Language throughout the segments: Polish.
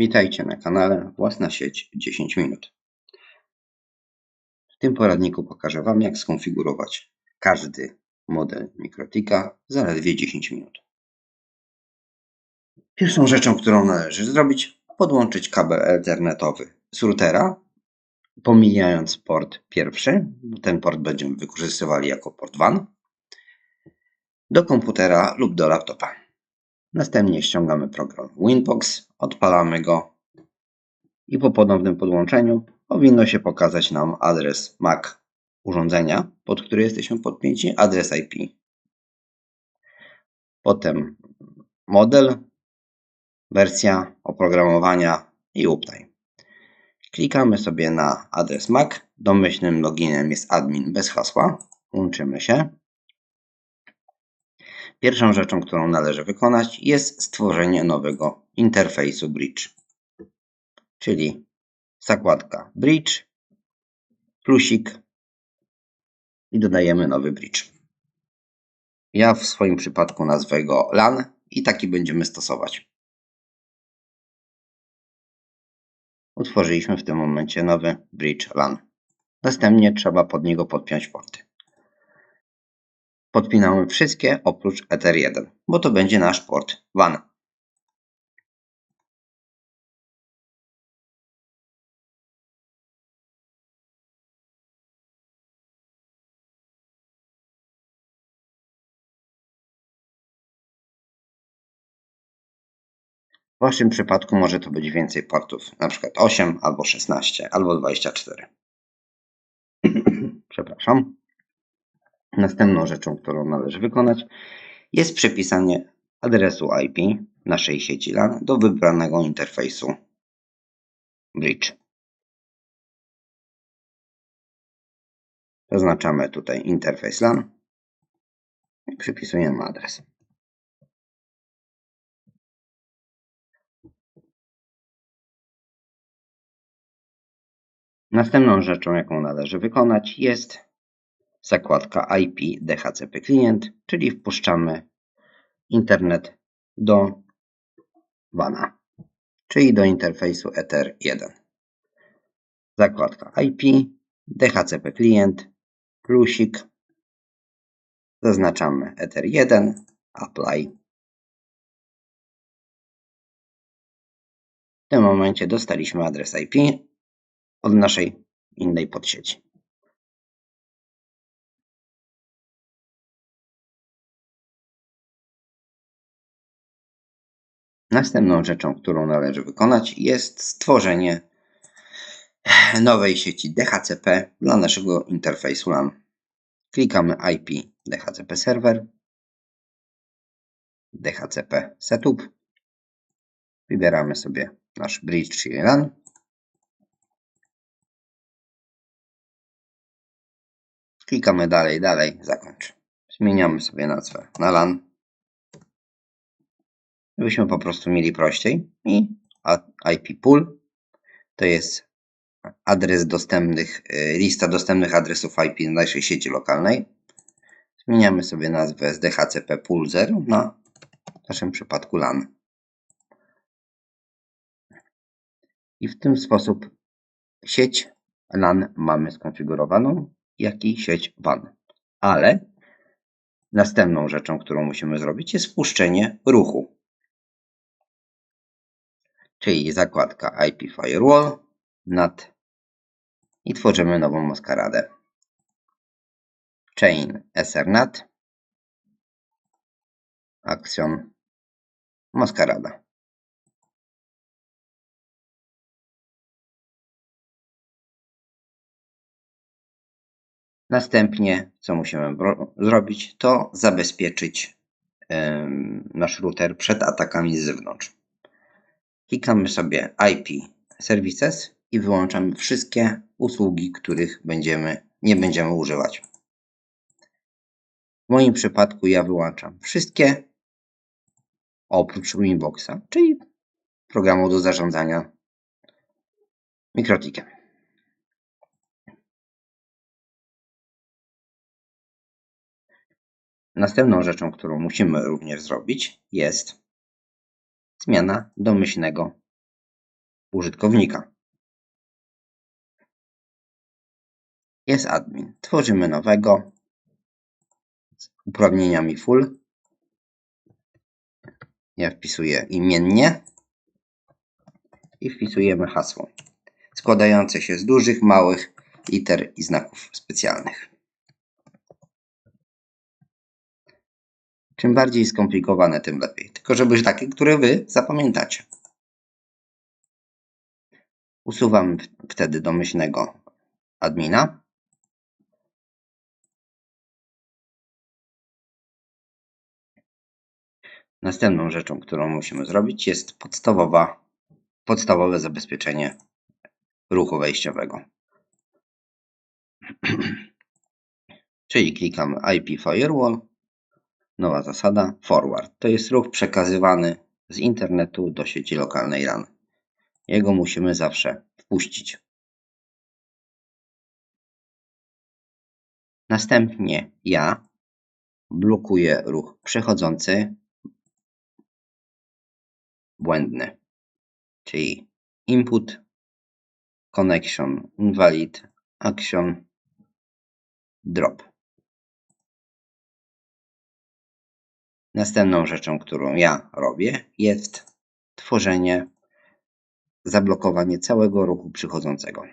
Witajcie na kanale Własna sieć 10 minut. W tym poradniku pokażę Wam, jak skonfigurować każdy model MikroTika w zaledwie 10 minut. Pierwszą rzeczą, którą należy zrobić, podłączyć kabel ethernetowy z routera, pomijając port pierwszy, ten port będziemy wykorzystywali jako port WAN, do komputera lub do laptopa. Następnie ściągamy program Winbox, odpalamy go i po ponownym podłączeniu powinno się pokazać nam adres MAC urządzenia, pod który jesteśmy podpięci, adres IP. Potem model, wersja oprogramowania i uptime. Klikamy sobie na adres MAC. Domyślnym loginem jest admin bez hasła. Łączymy się. Pierwszą rzeczą, którą należy wykonać jest stworzenie nowego interfejsu Bridge. Czyli zakładka Bridge, plusik i dodajemy nowy Bridge. Ja w swoim przypadku nazwę go LAN i taki będziemy stosować. Utworzyliśmy w tym momencie nowy Bridge LAN. Następnie trzeba pod niego podpiąć porty. Podpinamy wszystkie oprócz Ether1, bo to będzie nasz port WAN. W Waszym przypadku może to być więcej portów, na przykład 8 albo 16 albo 24. Przepraszam. Następną rzeczą, którą należy wykonać, jest przypisanie adresu IP naszej sieci LAN do wybranego interfejsu Bridge. Zaznaczamy tutaj interfejs LAN i przypisujemy adres. Następną rzeczą, jaką należy wykonać, jest zakładka IP DHCP Client, czyli wpuszczamy internet do WANA, czyli do interfejsu Ether 1. Zakładka IP DHCP Client, plusik, zaznaczamy Ether 1, Apply. W tym momencie dostaliśmy adres IP od naszej innej podsieci. Następną rzeczą, którą należy wykonać, jest stworzenie nowej sieci DHCP dla naszego interfejsu LAN. Klikamy IP DHCP Server, DHCP Setup, wybieramy sobie nasz bridge, czyli LAN. Klikamy dalej, dalej, zakończ. Zmieniamy sobie nazwę na LAN byśmy po prostu mieli prościej. I IP pool to jest adres dostępnych, y, lista dostępnych adresów IP naszej sieci lokalnej. Zmieniamy sobie nazwę z DHCP pool 0 na w naszym przypadku LAN. I w ten sposób sieć LAN mamy skonfigurowaną, jak i sieć WAN. Ale następną rzeczą, którą musimy zrobić jest wpuszczenie ruchu czyli zakładka IP Firewall, NAT i tworzymy nową maskaradę. Chain SRNAT, Action, maskarada. Następnie, co musimy zrobić, to zabezpieczyć nasz router przed atakami z zewnątrz. Klikamy sobie IP Services i wyłączamy wszystkie usługi, których będziemy, nie będziemy używać. W moim przypadku ja wyłączam wszystkie oprócz Winboxa, czyli programu do zarządzania mikrotikiem. Następną rzeczą, którą musimy również zrobić jest zmiana domyślnego użytkownika. Jest admin. Tworzymy nowego z uprawnieniami full. Ja wpisuję imiennie i wpisujemy hasło składające się z dużych, małych liter i znaków specjalnych. Czym bardziej skomplikowane, tym lepiej. Tylko żeby takie, które Wy zapamiętacie. Usuwam wtedy domyślnego admina. Następną rzeczą, którą musimy zrobić jest podstawowa, podstawowe zabezpieczenie ruchu wejściowego. Czyli klikamy IP Firewall, nowa zasada Forward. To jest ruch przekazywany z internetu do sieci lokalnej LAN. Jego musimy zawsze wpuścić. Następnie ja blokuję ruch przechodzący błędny, czyli input, connection, invalid, action, drop. Następną rzeczą, którą ja robię, jest tworzenie, zablokowanie całego ruchu przychodzącego.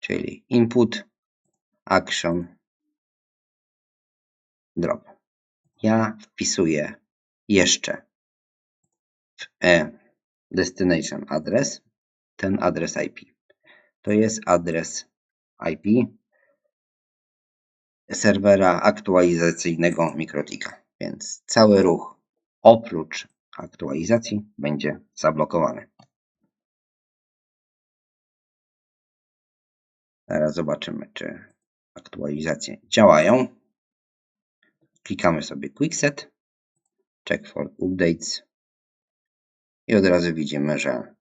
Czyli input, action, drop. Ja wpisuję jeszcze w e destination address ten adres IP. To jest adres IP serwera aktualizacyjnego Mikrotika, więc cały ruch oprócz aktualizacji będzie zablokowany. Teraz zobaczymy, czy aktualizacje działają. Klikamy sobie Quickset, Check for Updates i od razu widzimy, że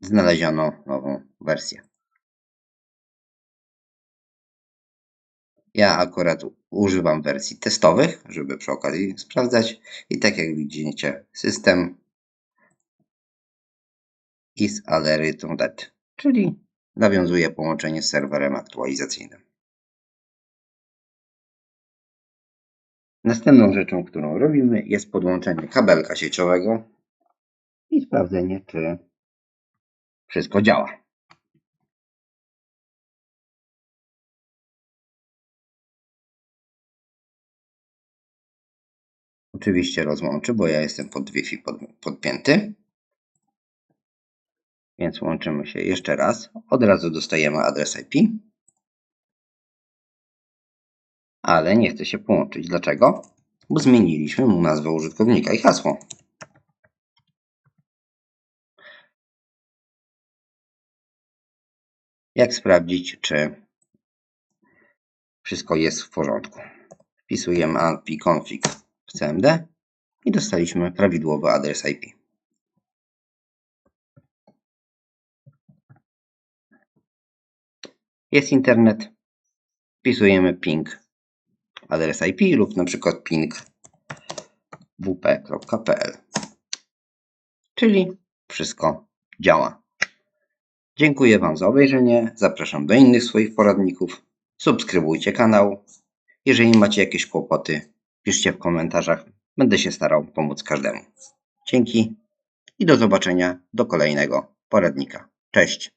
znaleziono nową wersję. Ja akurat używam wersji testowych, żeby przy okazji sprawdzać. I tak jak widzicie, system is already czyli nawiązuje połączenie z serwerem aktualizacyjnym. Następną rzeczą, którą robimy, jest podłączenie kabelka sieciowego i sprawdzenie, czy wszystko działa. Oczywiście rozłączy, bo ja jestem pod Wi-Fi pod, podpięty. Więc łączymy się jeszcze raz. Od razu dostajemy adres IP. Ale nie chce się połączyć. Dlaczego? Bo zmieniliśmy mu nazwę użytkownika i hasło. Jak sprawdzić, czy wszystko jest w porządku? Wpisujemy config w CMD i dostaliśmy prawidłowy adres IP. Jest internet, wpisujemy ping adres IP lub na przykład ping wp.pl. Czyli wszystko działa. Dziękuję Wam za obejrzenie. Zapraszam do innych swoich poradników. Subskrybujcie kanał. Jeżeli macie jakieś kłopoty, piszcie w komentarzach. Będę się starał pomóc każdemu. Dzięki i do zobaczenia do kolejnego poradnika. Cześć.